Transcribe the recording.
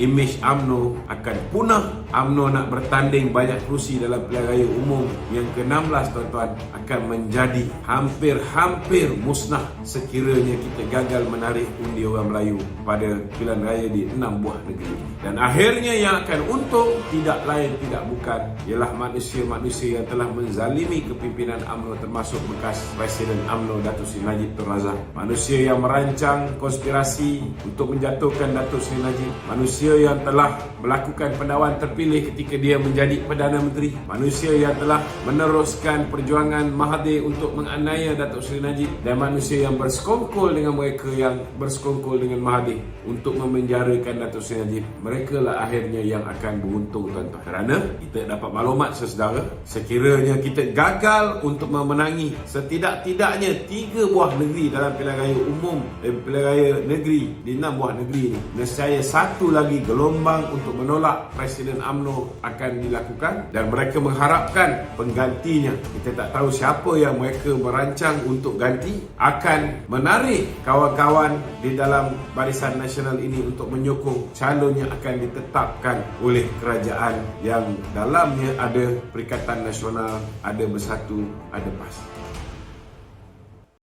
imej AMNO akan punah. AMNO nak bertanding banyak kerusi dalam pilihan raya umum yang ke-16 tuan-tuan akan menjadi hampir-hampir musnah sekiranya kita gagal menarik undi orang Melayu pada pilihan raya di enam buah negeri. Dan akhirnya yang akan untung tidak lain tidak bukan ialah manusia-manusia yang telah menzalimi kepimpinan AMNO termasuk bekas Presiden AMNO Datuk Seri Najib Tun Razak. Manusia yang merancang konspirasi untuk menjatuhkan Datuk Seri Najib. Manusia yang telah melakukan pendawan terpilih ketika dia menjadi Perdana Menteri. Manusia yang telah meneruskan perjuangan Mahathir untuk menganiaya Datuk Seri Najib dan manusia yang bersekongkol dengan mereka yang bersekongkol dengan Mahathir untuk memenjarakan Datuk Seri Najib. Mereka lah akhirnya yang akan beruntung tuan-tuan. Kerana kita dapat maklumat sesedara, sekiranya kita gagal untuk memenangi setidak-tidaknya tiga buah negeri dalam pilihan raya umum dan pilihan raya negeri di enam buah negeri ini. Nescaya satu lagi gelombang untuk menolak Presiden AMNO akan dilakukan dan mereka mengharapkan penggantinya. Kita tak tahu siapa yang mereka merancang untuk ganti akan menarik kawan-kawan di dalam Barisan Nasional ini untuk menyokong calon yang akan ditetapkan oleh kerajaan yang dalamnya ada Perikatan Nasional, ada Bersatu, ada PAS.